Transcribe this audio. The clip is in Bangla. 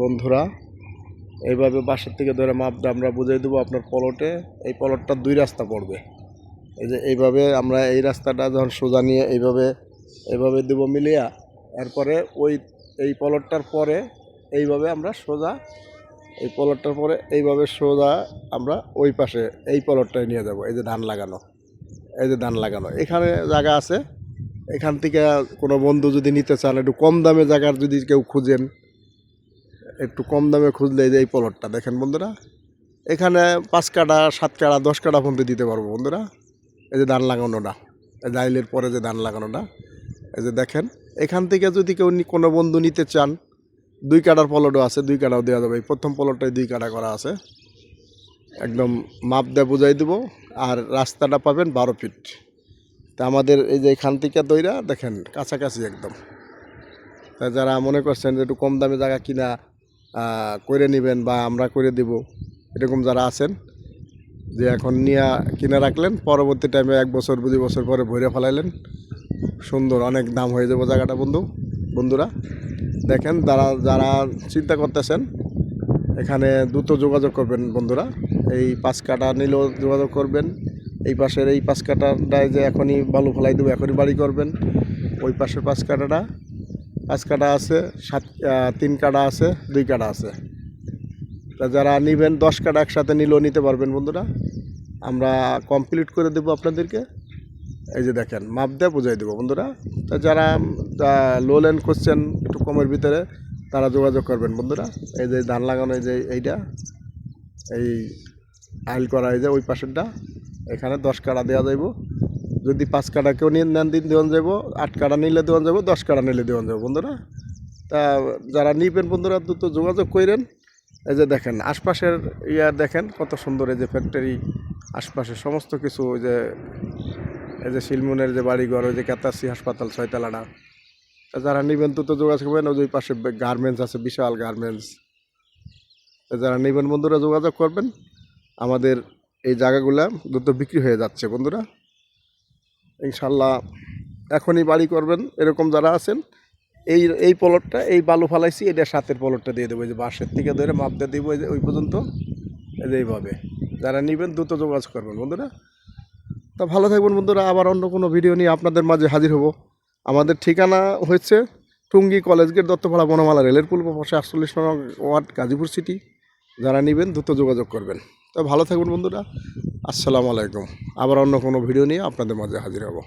বন্ধুরা, এইভাবে বাসার থেকে ধরে মাপটা আমরা বুঝিয়ে দেবো আপনার পলটে। এই পলটটা দুই রাস্তা পড়বে। এই যে এইভাবে আমরা এই রাস্তাটা যখন সোজা নিয়ে এইভাবে এইভাবে দেবো মিলিয়া, এরপরে ওই, এই পলটটার পরে এইভাবে আমরা সোজা, এই পলটটার পরে এইভাবে সোজা আমরা ওই পাশে এই পলটটায় নিয়ে যাব। এই যে ধান লাগানো, এই যে ধান লাগানো। এখানে জায়গা আছে। এখান থেকে কোনো বন্ধু যদি নিতে চান, একটু কম দামে জায়গার যদি কেউ খুঁজেন একটু কম দামে খুঁজলে এই যে এই পলটটা, দেখেন বন্ধুরা। এখানে পাঁচ কাটা, সাত কাটা, দশ কাটা পর্যন্ত দিতে পারব বন্ধুরা। এই যে ধান লাগানোটা, এই জাইলের পরে যে ধান লাগানোটা, এই যে দেখেন। এখান থেকে যদি কেউ কোনো বন্ধু নিতে চান, দুই কাটার পলটও আছে, দুই কাটাও দেওয়া যাবে। এই প্রথম পলটটাই দুই কাটা করা আছে। একদম মাপ দিয়ে বুঝাই দেবো, আর রাস্তাটা পাবেন বারো ফিট। তা আমাদের এই যে এখান থেকে দইরা, দেখেন, কাছাকাছি একদম। তা যারা মনে করছেন যে একটু কম দামে জায়গা কিনা করে নেবেন বা আমরা করে দেব। এরকম যারা আছেন, যে এখন নিয়ে কিনে রাখলেন, পরবর্তী টাইমে এক বছর, দুই বছর পরে ভরে ফেলাইলেন। সুন্দর, অনেক দাম হয়ে যাবে জায়গাটা, বন্ধু, বন্ধুরা। দেখেন, যারা যারা চিন্তা করতেছেন, এখানে দ্রুত যোগাযোগ করবেন, বন্ধুরা। এই পাঁচ কাটা নিলেও যোগাযোগ করবেন। এই পাশের, এই পাঁচ কাটাটায় যে এখনই বালু ফেলাই দেবো, এখনই বাড়ি করবেন। ওই পাশের পাঁচ কাটাটা পাঁচ কাটা আছে, সাত তিন কাটা আছে, দুই কাটা আছে। তা যারা নেবেন, দশ কাটা একসাথে নিলেও নিতে পারবেন বন্ধুরা। আমরা কমপ্লিট করে দেবো আপনাদেরকে। এই যে দেখেন, মাপ দিয়ে বুঝাই দেবো বন্ধুরা। তা যারা লো ল্যান্ড করছেন একটু কমের ভিতরে, তারা যোগাযোগ করবেন বন্ধুরা। এই যে ধান লাগানো, এই যে এইটা, এই আইল করা, এই যে ওই পাশেরটা, এখানে দশ কাটা দেওয়া যাইব। যদি পাঁচ কাটা কেউ নিয়ে নেন দিন দেওয়ান যাব, আট কাটা নিলে দেওয়ান যাব, দশ কাটা নিলে দেওয়ান যাব, বন্ধুরা। তা যারা নিবেন বন্ধুরা, দ্রুত যোগাযোগ করেন এই যে দেখেন, আশপাশের ইয়া দেখেন, কত সুন্দর এই যে ফ্যাক্টরি আশপাশে সমস্ত কিছু, ওই যে, এই যে শিলমনের যে বাড়িঘর, ওই যে ক্যাতাসি হাসপাতাল, ছয়তলাটা। যারা নেবেন, দ্রুত যোগাযোগ করবেন, ওই পাশে গার্মেন্টস আছে, বিশাল গার্মেন্টস। যারা নেবেন বন্ধুরা, যোগাযোগ করবেন। আমাদের এই জায়গাগুলা দ্রুত বিক্রি হয়ে যাচ্ছে, বন্ধুরা। ইনশাল্লাহ এখনই বাড়ি করবেন, এরকম যারা আছেন, এই এই পলটটা, এই বালু ফালাইছি, এটা সাতের পলটটা দিয়ে দেবো যে বাঁশের থেকে ধরে মাপ দিয়ে দিব যে ওই পর্যন্ত এইভাবে। যারা নেবেন, দ্রুত যোগাযোগ করবেন, বন্ধুরা। তা ভালো থাকবেন, বন্ধুরা। আবার অন্য কোনো ভিডিও নিয়ে আপনাদের মাঝে হাজির হব। আমাদের ঠিকানা হচ্ছে টুঙ্গি কলেজ গেট, দত্তপাড়া বনমালা রেলের পূর্ব পাশে আটচল্লিশ নং ওয়ার্ড গাজীপুর সিটি। যারা নেবেন, দ্রুত যোগাযোগ করবেন। তো ভালো থাকবেন, বন্ধুরা। আসসালামু আলাইকুম। আবার অন্য কোনো ভিডিও নিয়ে আপনাদের মাঝে হাজির হব।